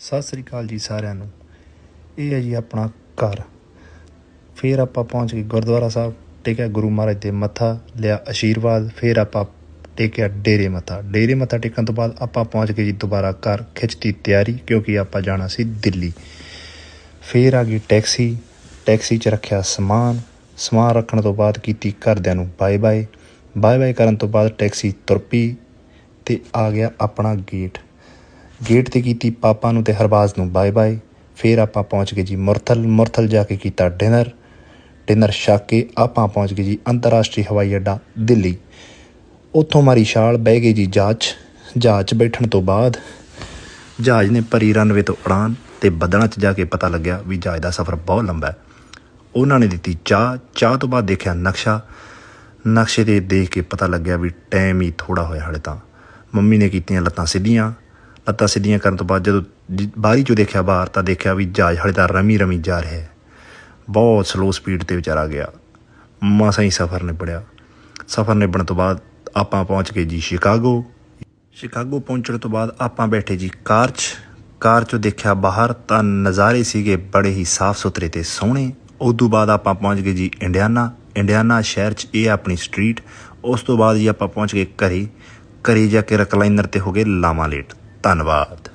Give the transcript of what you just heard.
ਸਤਿ ਸ੍ਰੀ ਅਕਾਲ ਜੀ ਸਾਰਿਆਂ ਨੂੰ। ਇਹ ਹੈ ਜੀ ਆਪਣਾ ਘਰ। ਫਿਰ ਆਪਾਂ ਪਹੁੰਚ ਗਏ ਗੁਰਦੁਆਰਾ ਸਾਹਿਬ, ਟੇਕਿਆ ਗੁਰੂ ਮਹਾਰਾਜ ਦੇ ਮੱਥਾ, ਲਿਆ ਆਸ਼ੀਰਵਾਦ ਫਿਰ ਆਪਾਂ ਟੇਕਿਆ ਡੇਰੇ ਮੱਥਾ। ਡੇਰੇ ਮੱਥਾ ਟੇਕਣ ਤੋਂ ਬਾਅਦ ਆਪਾਂ ਪਹੁੰਚ ਗਏ ਜੀ ਦੁਬਾਰਾ ਘਰ, ਖਿੱਚਤੀ ਤਿਆਰੀ, ਕਿਉਂਕਿ ਆਪਾਂ ਜਾਣਾ ਸੀ ਦਿੱਲੀ। ਫਿਰ ਆ ਗਈ ਟੈਕਸੀ। ਟੈਕਸੀ 'ਚ ਰੱਖਿਆ ਸਮਾਨ। ਸਮਾਨ ਰੱਖਣ ਤੋਂ ਬਾਅਦ ਕੀਤੀ ਘਰਦਿਆਂ ਨੂੰ ਬਾਏ ਬਾਏ ਬਾਏ ਬਾਏ ਕਰਨ ਤੋਂ ਬਾਅਦ ਟੈਕਸੀ ਤੁਰ ਪਈ ਤੇ ਆ ਗਿਆ ਆਪਣਾ ਗੇਟ। ਗੇਟ ਤੇ ਕੀਤੀ ਪਾਪਾ ਨੂੰ ਤੇ ਹਰਬਾਜ਼ ਨੂੰ ਬਾਏ ਬਾਏ। ਫਿਰ ਆਪਾਂ ਪਹੁੰਚ ਗਏ ਜੀ ਮੁਰਥਲ ਮੁਰਥਲ ਜਾ ਕੇ ਕੀਤਾ ਡਿਨਰ। ਡਿਨਰ ਛਕ ਕੇ ਆਪਾਂ ਪਹੁੰਚ ਗਏ ਜੀ ਅੰਤਰਰਾਸ਼ਟਰੀ ਹਵਾਈ ਅੱਡਾ ਦਿੱਲੀ। ਉੱਥੋਂ ਮਾਰੀ ਛਾਲ ਬਹਿ ਗਈ ਜੀ ਜਹਾਜ਼ 'ਚ। ਜਹਾਜ਼ 'ਚ ਬੈਠਣ ਤੋਂ ਬਾਅਦ ਜਹਾਜ਼ ਨੇ ਭਰੀ ਰਨਵੇ ਤੋਂ ਉਡਾਨ ਤੇ ਬੱਦਲਾਂ 'ਚ ਜਾ ਕੇ ਪਤਾ ਲੱਗਿਆ ਵੀ ਜਹਾਜ਼ ਦਾ ਸਫ਼ਰ ਬਹੁਤ ਲੰਬਾ ਹੈ। ਉਹਨਾਂ ਨੇ ਦਿੱਤੀ ਚਾਹ। ਚਾਹ ਤੋਂ ਬਾਅਦ ਦੇਖਿਆ ਨਕਸ਼ਾ। ਨਕਸ਼ੇ ਤੇ ਦੇਖ ਕੇ ਪਤਾ ਲੱਗਿਆ ਵੀ ਟਾਈਮ ਹੀ ਥੋੜਾ ਹੋਇਆ ਹਲੇ ਤਾਂ। ਮੰਮੀ ਨੇ ਕੀਤੀਆਂ ਲੱਤਾਂ ਸਿੱਧੀਆਂ। ਲੱਤਾਂ ਸਿੱਧੀਆਂ ਕਰਨ ਤੋਂ ਬਾਅਦ ਜਦੋਂ ਜ- ਬਾਰੀ ਚੋਂ ਦੇਖਿਆ ਬਾਹਰ ਤਾਂ ਦੇਖਿਆ ਵੀ ਜਹਾਜ਼ ਹਲੇ ਤਾਂ ਰਮੀ ਰਮੀ ਜਾ ਰਿਹਾ ਹੈ ਬਹੁਤ ਸਲੋ ਸਪੀਡ ਤੇ ਵਿਚਾਰਾ ਗਿਆ ਮਸਾਂ ਹੀ ਸਫ਼ਰ ਨਿਬੜਿਆ ਸਫ਼ਰ ਨਿਬੜਨ ਤੋਂ ਬਾਅਦ ਆਪਾਂ ਪਹੁੰਚ ਗਏ ਜੀ ਸ਼ਿਕਾਗੋ ਸ਼ਿਕਾਗੋ ਪਹੁੰਚਣ ਤੋਂ ਬਾਅਦ ਆਪਾਂ ਬੈਠੇ ਜੀ ਕਾਰ 'ਚ ਕਾਰ 'ਚੋਂ ਦੇਖਿਆ ਬਾਹਰ ਤਾਂ ਨਜ਼ਾਰੇ ਸੀਗੇ ਬੜੇ ਹੀ ਸਾਫ਼ ਸੁਥਰੇ ਤੇ ਸੋਹਣੇ ਉਦੋਂ ਬਾਅਦ ਆਪਾਂ ਪਹੁੰਚ ਗਏ ਜੀ ਇੰਡੀਆਨਾ ਇੰਡੀਆਨਾ ਸ਼ਹਿਰ 'ਚ ਇਹ ਆਪਣੀ ਸਟਰੀਟ ਉਸ ਤੋਂ ਬਾਅਦ ਜੀ ਆਪਾਂ ਪਹੁੰਚ ਗਏ ਘਰੇ ਘਰੇ ਜਾ ਕੇ ਰਕਲਾਈਨਰ ਤੇ ਹੋ ਗਏ ਲਾਮਾ ਲੇਟ ਧੰਨਵਾਦ।